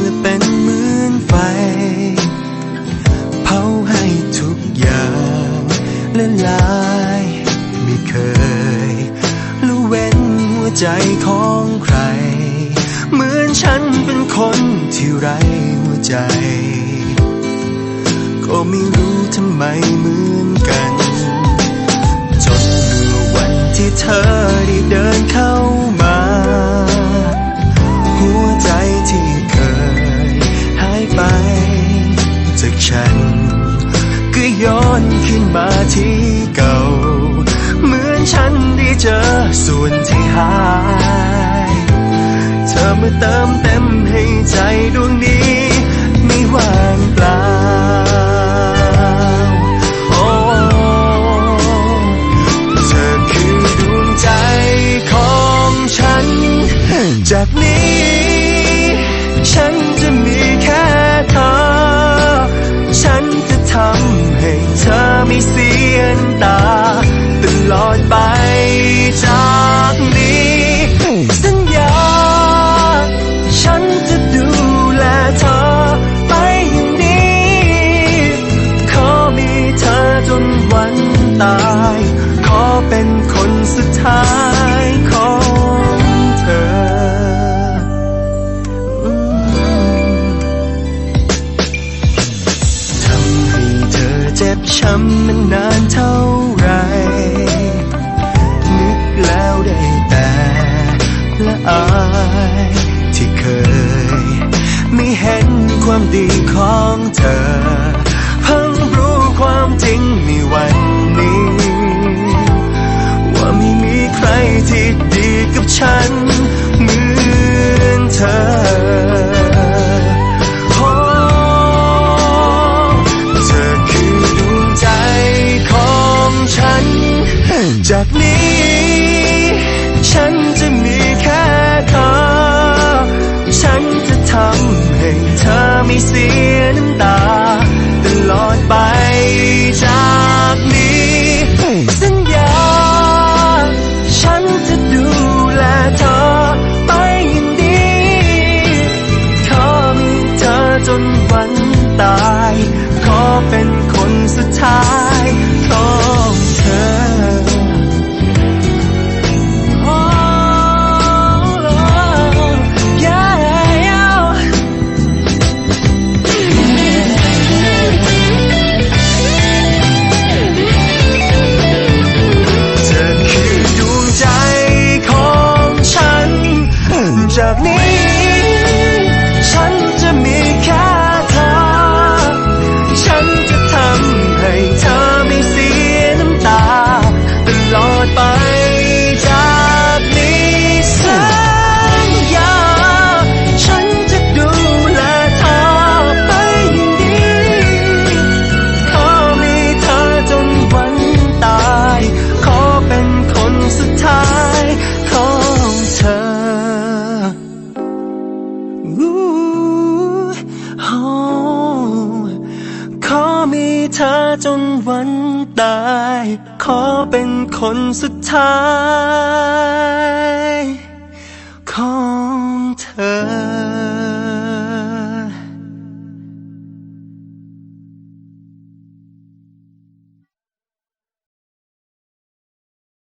และเป็นเหมือนไฟ เผาให้ทุกอย่างละลาย ไม่เคยรู้เว้นหัวใจของใคร เหมือนฉันเป็นคนที่ไร้หัวใจ ก็ไม่รู้ทำไมเหมือนกันจนเมื่อวันที่เธอได้เดินเข้ามา จากฉัน ก็ย้อนขึ้นมาที่เก่า เหมือนฉันได้เจอส่วนที่หาย เธอมาเติมเต็มให้ใจดวงนี้ ขอเป็นคนสุดท้ายของเธอ ทำให้เธอเจ็บช้ำมันนานเท่าไร นึกแล้วได้แต่ละอายที่เคย ไม่เห็นความดีของเธอ จา จนวันตาย ขอเป็นคนสุดท้าย ของเธอ